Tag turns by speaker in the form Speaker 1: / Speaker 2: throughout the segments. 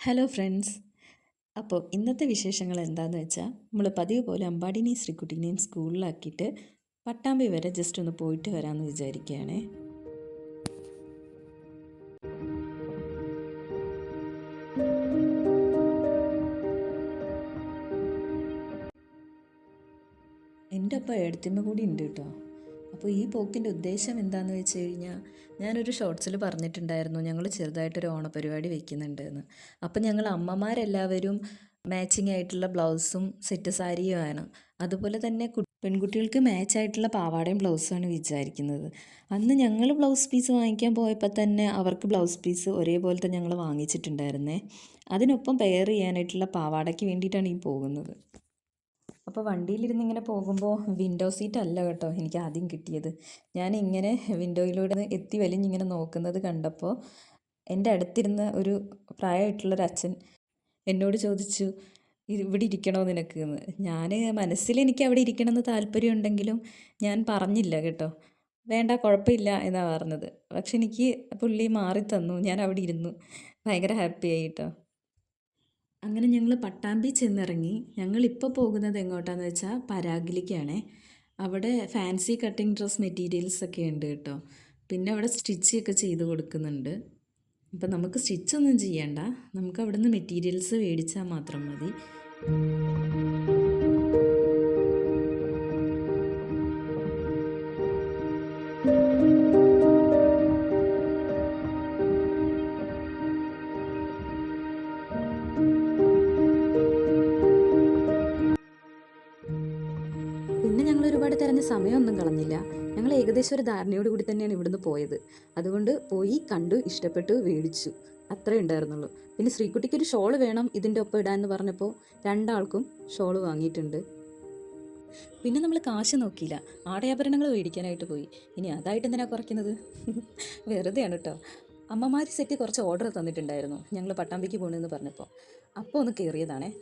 Speaker 1: Hello friends അപ്പോൾ ഇന്നത്തെ വിശേഷങ്ങൾ എന്താണെന്ന് വെച്ചാൽ നമ്മൾ പതിവ് പോലെ അമ്പാടിനെയും ശ്രീക്കുട്ടീനെയും സ്കൂളിലാക്കിയിട്ട് പട്ടാമ്പി വരെ ജസ്റ്റ് ഒന്ന് പോയിട്ട് വരാമെന്ന് വിചാരിക്കുകയാണ് എന്റെ അപ്പ എഴുത്തിമ്മ കൂടി ഉണ്ട് കേട്ടോ. അപ്പോൾ ഈ പോക്കിന്റെ ഉദ്ദേശം എന്താണെന്ന് വെച്ച് കഴിഞ്ഞാൽ ഞാനൊരു ഷോർട്സിൽ പറഞ്ഞിട്ടുണ്ടായിരുന്നു ഞങ്ങൾ ചെറുതായിട്ടൊരു ഓണപരിപാടി വെക്കുന്നുണ്ട് എന്ന് അപ്പോൾ ഞങ്ങൾ അമ്മമാരെല്ലാവരും മാച്ചിങ് ആയിട്ടുള്ള ബ്ലൗസും സെറ്റ് സാരിയുമാണ് അതുപോലെ തന്നെ പെൺകുട്ടികൾക്ക് മാച്ച് ആയിട്ടുള്ള പാവാടയും ബ്ലൗസുമാണ് വിചാരിക്കുന്നത്. അന്ന് ഞങ്ങൾ ബ്ലൗസ് പീസ് വാങ്ങിക്കാൻ പോയപ്പോൾ തന്നെ അവർക്ക് ബ്ലൗസ് പീസ് ഒരേപോലത്തെ ഞങ്ങൾ വാങ്ങിച്ചിട്ടുണ്ടായിരുന്നേ. അതിനൊപ്പം പെയർ ചെയ്യാനായിട്ടുള്ള പാവാടയ്ക്ക് വേണ്ടിയിട്ടാണ് ഈ പോകുന്നത്. അപ്പോൾ വണ്ടിയിലിരുന്ന് ഇങ്ങനെ പോകുമ്പോൾ വിൻഡോ സീറ്റ് അല്ല കേട്ടോ എനിക്ക് ആദ്യം കിട്ടിയത്. ഞാൻ ഇങ്ങനെ വിൻഡോയിലൂടെ എത്തി വലിഞ്ഞിങ്ങനെ നോക്കുന്നത് കണ്ടപ്പോൾ എന്റെ അടുത്തിരുന്ന ഒരു പ്രായമായിട്ടുള്ളൊരു അച്ഛൻ എന്നോട് ചോദിച്ചു "ഇത് ഇവിടെ ഇരിക്കണോ നിനക്ക്? എന്ന്. ഞാൻ മനസ്സിൽ എനിക്ക് അവിടെ ഇരിക്കണമെന്ന് താല്പര്യമുണ്ടെങ്കിലും ഞാൻ പറഞ്ഞില്ല കേട്ടോ. വേണ്ട കുഴപ്പമില്ല എന്നാണ് പറഞ്ഞത്. പക്ഷെ എനിക്ക് പുള്ളി മാറി തന്നു ഞാൻ അവിടെ ഇരുന്നു. ഭയങ്കര ആയി കേട്ടോ. അങ്ങനെ ഞങ്ങൾ പട്ടാമ്പി ചെന്നിറങ്ങി. ഞങ്ങളിപ്പോൾ പോകുന്നത് എങ്ങോട്ടാന്ന് വെച്ചാൽ പരാഗിലേക്കാണ്. അവിടെ ഫാൻസി കട്ടിങ് ഡ്രസ് മെറ്റീരിയൽസ് ഒക്കെ ഉണ്ട് കേട്ടോ. പിന്നെ അവിടെ സ്റ്റിച്ച് ഒക്കെ ചെയ്ത് കൊടുക്കുന്നുണ്ട്. അപ്പം നമുക്ക് സ്റ്റിച്ചൊന്നും ചെയ്യണ്ട. നമുക്ക് അവിടുന്ന് മെറ്റീരിയൽസ് മേടിച്ചാൽ മാത്രം മതി. പിന്നെ ഞങ്ങൾ ഒരുപാട് തിരഞ്ഞ സമയമൊന്നും കളഞ്ഞില്ല. ഞങ്ങൾ ഏകദേശം ഒരു ധാരണയോട് കൂടി തന്നെയാണ് ഇവിടുന്ന് പോയത്. അതുകൊണ്ട് പോയി കണ്ടു ഇഷ്ടപ്പെട്ടു മേടിച്ചു. അത്രേ ഉണ്ടായിരുന്നുള്ളൂ. പിന്നെ ശ്രീകുട്ടിക്ക് ഒരു ഷോൾ വേണം ഇതിന്റെ ഒപ്പം ഇടാൻ പറഞ്ഞപ്പോൾ രണ്ടാൾക്കും ഷോൾ വാങ്ങിയിട്ടുണ്ട്. പിന്നെ നമ്മൾ കാശ് നോക്കിയില്ല. ആടയാഭരണങ്ങൾ മേടിക്കാനായിട്ട് പോയി. ഇനി അതായിട്ട് എന്തിനാ കുറയ്ക്കുന്നത്? വെറുതെയാണ് കേട്ടോ. അമ്മമാർ സെറ്റ് കുറച്ച് ഓർഡർ തന്നിട്ടുണ്ടായിരുന്നു. ഞങ്ങൾ പട്ടാമ്പിക്ക് പോകണമെന്ന് പറഞ്ഞപ്പോൾ അപ്പോൾ ഒന്ന് കയറിയതാണേ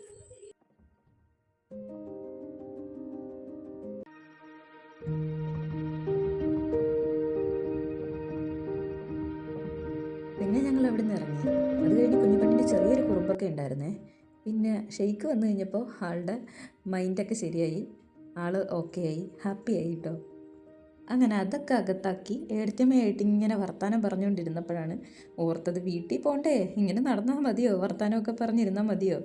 Speaker 1: പിന്നെ ഞങ്ങൾ അവിടെ നിന്ന് ഇറങ്ങി. അത് കഴിഞ്ഞ് കുഞ്ഞുപെണ്ണിന്റെ ചെറിയൊരു കുറുമ്പൊക്കെ ഉണ്ടായിരുന്നേ. പിന്നെ ഷെയ്ക്ക് വന്നു കഴിഞ്ഞപ്പോൾ ആളുടെ മൈൻഡൊക്കെ ശരിയായി. ആൾ ഓക്കെ ആയി ഹാപ്പി ആയി കേട്ടോ അങ്ങനെ അതൊക്കെ അകത്താക്കി ഏടത്തമ്മയായിട്ട് ഇങ്ങനെ വർത്തമാനം പറഞ്ഞുകൊണ്ടിരുന്നപ്പോഴാണ് ഓർത്തത് വീട്ടിൽ പോണ്ടേ? ഇങ്ങനെ നടന്നാൽ മതിയോ? വർത്തമാനമൊക്കെ പറഞ്ഞിരുന്നാൽ മതിയോ?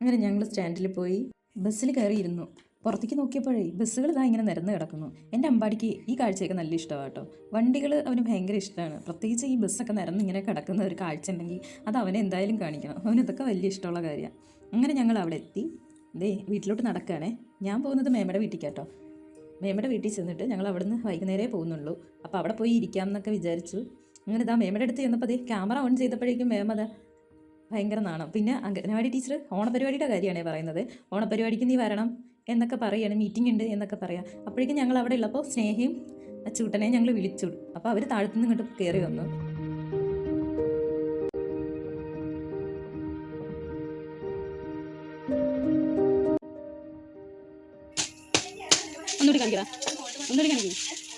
Speaker 1: അങ്ങനെ ഞങ്ങൾ സ്റ്റാൻഡിൽ പോയി. ബസ്സിൽ കയറിയിരുന്നു. പുറത്തേക്ക് നോക്കിയപ്പോഴേ ബസ്സുകൾ ഇതാ ഇങ്ങനെ നിരന്ന് കിടക്കുന്നു. എന്റെ അമ്പാടിക്ക് ഈ കാഴ്ചയൊക്കെ നല്ല ഇഷ്ടമാണ് കേട്ടോ. വണ്ടികൾ അവന് ഭയങ്കര ഇഷ്ടമാണ്. പ്രത്യേകിച്ച് ഈ ബസ്സൊക്കെ നിരന്ന് ഇങ്ങനെ കിടക്കുന്ന ഒരു കാഴ്ച ഉണ്ടെങ്കിൽ അത് അവനെ എന്തായാലും കാണിക്കണം. അവനതൊക്കെ വലിയ ഇഷ്ടമുള്ള കാര്യമാണ് അങ്ങനെ ഞങ്ങൾ അവിടെ എത്തി. ദേ വീട്ടിലോട്ട് നടക്കുകയാണേ. ഞാൻ പോകുന്നത് മേമയുടെ വീട്ടിൽ മേമയുടെ വീട്ടിൽ ചെന്നിട്ട് ഞങ്ങൾ അവിടെ നിന്ന് വൈകുന്നേരമേ പോകുന്നുള്ളൂ. അപ്പോൾ അവിടെ പോയി ഇരിക്കാം എന്നൊക്കെ വിചാരിച്ചു. അങ്ങനെ ഇതാ മേമയുടെ അടുത്ത് ചെന്നപ്പോൾ അതേ ക്യാമറ ഓൺ ചെയ്തപ്പോഴേക്കും മേമ ഭയങ്കര നാണം. പിന്നെ അംഗനവാടി ടീച്ചർ ഓണപരിപാടിയുടെ കാര്യമാണേ പറയുന്നത്. ഓണപരിപാടിക്ക് നീ വരണം. എന്നൊക്കെ പറയുകയാണ് മീറ്റിംഗ് ഉണ്ട് എന്നൊക്കെ പറയാം. അപ്പോഴേക്കും ഞങ്ങൾ അവിടെ ഉള്ളപ്പോൾ സ്നേഹയും അച്ചൂട്ടനെയും ഞങ്ങൾ വിളിച്ചു. അപ്പോൾ അവർ താഴത്തുനിന്ന് ഇങ്ങോട്ട് കയറി വന്നു.
Speaker 2: ഒന്നുകൂടി കാണിക്കടാ. ഒന്നുകൂടി കാണിക്കും.